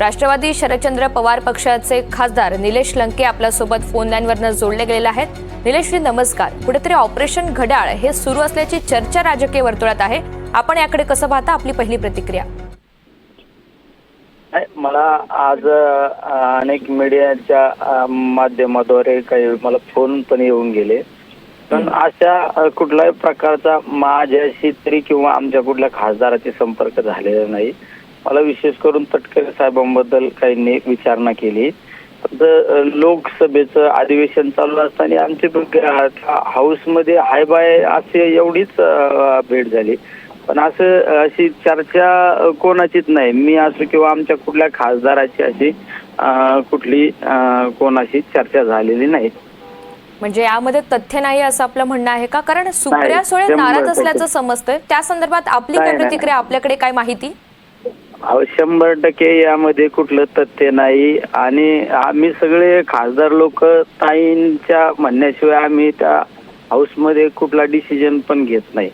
राष्ट्रवादी शरदचंद्र पवार पक्षाचे खासदार निलेश लंके आपल्यासोबत फोन लाईनवरनं जोडले गेलेले आहेत. निलेशजी नमस्कार. कुठेतरी ऑपरेशन घड्याळ हे सुरू असल्याची चर्चा राजकीय वर्तुळात आहे. आपण याकडे कसं पाहता आपली पहिली प्रतिक्रिया? मला आज अनेक मीडियाच्या माध्यमाद्वारे काही मला फोन पण येऊन गेले. पण अशा कुठल्याही प्रकारचा माझ्याशी तरी किंवा आमच्या कुठल्या खासदाराशी संपर्क झालेला नाही. मला विशेष करून तटकरे साहेबांबद्दल काहींनी विचारणा केली. लोकसभेचं अधिवेशन चालू असताना आमची हाऊसमध्ये हाय बाय असे एवढीच भेट झाली. पण असं अशी चर्चा कोणाचीच नाही. मी असो किंवा आमच्या कुठल्या खासदाराची अशी कुठली कोणाशी चर्चा झालेली नाही. म्हणजे यामध्ये तथ्य नाही असं आपलं म्हणणं आहे का? कारण सुप्रिया सुळे नाराज. असल्याचं समजतंय. त्या संदर्भात आपली काय. प्रतिक्रिया? आपल्याकडे काय माहिती? अहो, शंभर टक्के यामध्ये कुठलं तथ्य नाही. आणि आम्ही सगळे खासदार लोक ताईंच्या म्हणण्याशिवाय आम्ही त्या हाऊसमध्ये कुठला डिसिजन पण घेत नाही.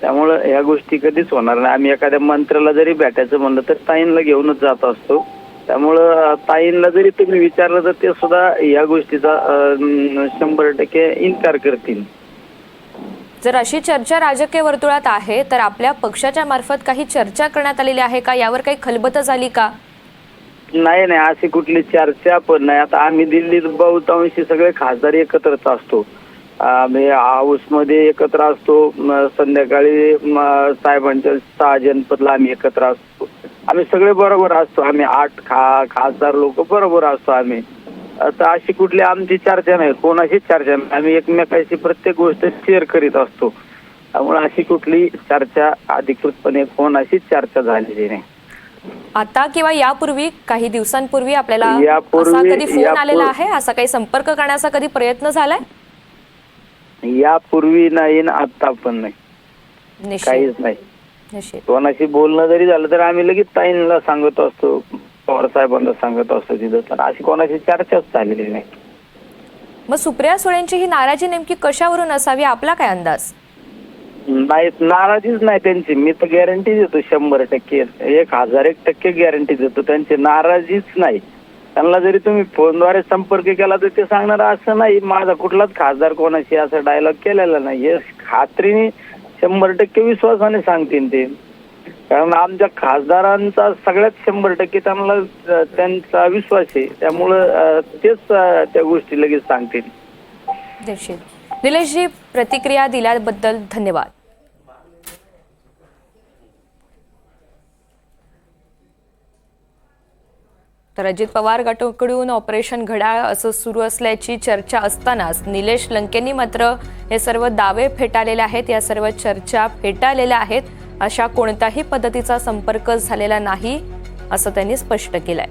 त्यामुळं या गोष्टी कधीच होणार नाही. आम्ही एखाद्या मंत्र्याला जरी भेटायचं म्हणलं तर ताईंना घेऊनच जात असतो. त्यामुळं ताईंना जरी तुम्ही विचारलं तर ते सुद्धा या गोष्टीचा शंभर टक्के इन्कार करतील. जर अशी चर्चा राजकीय वर्तुळात आहे तर आपल्या पक्षाच्या मार्फत काही चर्चा करण्यात आलेली आहे का? यावर काही खलबत झाली का? नाही नाही अशी कुठली चर्चा पण नाही. आता आम्ही दिल्लीत बहुतांशी सगळे खासदार एकत्रच असतो. आम्ही हाऊसमध्ये एकत्र असतो. संध्याकाळी साहेबांच्या सहा जनपदला आम्ही एकत्र असतो. आम्ही सगळे बरोबर असतो. आम्ही आठ खा खासदार लोक बरोबर असतो आम्ही. आता अशी कुठली आमची चर्चा नाही कोणाशीच चर्चा नाही. आम्ही एकमेकाशी प्रत्येक गोष्ट शेअर करीत असतो. त्यामुळे अशी कुठली चर्चा अधिकृतपणे कोणाशीच चर्चा झालेली नाही. आता किंवा यापूर्वी काही दिवसांपूर्वी आपल्याला असा कधी फोन आलेला आहे? असा काही संपर्क करण्याचा कधी प्रयत्न झालाय? यापूर्वी नाही आता पण नाही. काहीच नाही. कोणाशी बोलणं जरी झालं तर आम्ही लगेच ताईंना सांगत असतो. पवार साहेबांना सांगत असतो तिथं. तर अशी कोणाशी चर्चाच झालेली नाही. मग सुप्रिया सुळेंची ही नाराजी नेमकी कशावरून असावी? आपला काय अंदाज? नाही नाराजीच नाही त्यांची. मी तर गॅरंटी देतो शंभर टक्के. एक हजार एक टक्के गॅरंटी देतो. त्यांची नाराजीच नाही. त्यांना जरी तुम्ही फोनद्वारे संपर्क केला तर ते सांगणार असं नाही. माझा कुठलाच खासदार कोणाशी असा डायलॉग केलेला नाही. हे खात्रीने शंभर टक्के विश्वासाने सांगतील ते. कारण आमच्या खासदारांचा सगळ्यात शंभर टक्के त्यांना त्यांचा विश्वास आहे. त्यामुळं तेच त्या गोष्टी लगेच सांगतील. निश्चित निलेशजी प्रतिक्रिया दिल्याबद्दल धन्यवाद. तर अजित पवार गटाकडून ऑपरेशन घड्याळ असं सुरू असल्याची चर्चा असतानाच निलेश लंकेंनी मात्र हे सर्व दावे फेटाळलेले आहेत. या सर्व चर्चा फेटाळलेल्या आहेत. अशा कोणत्याही पद्धतीचा संपर्क झालेला नाही असं त्यांनी स्पष्ट केलंय.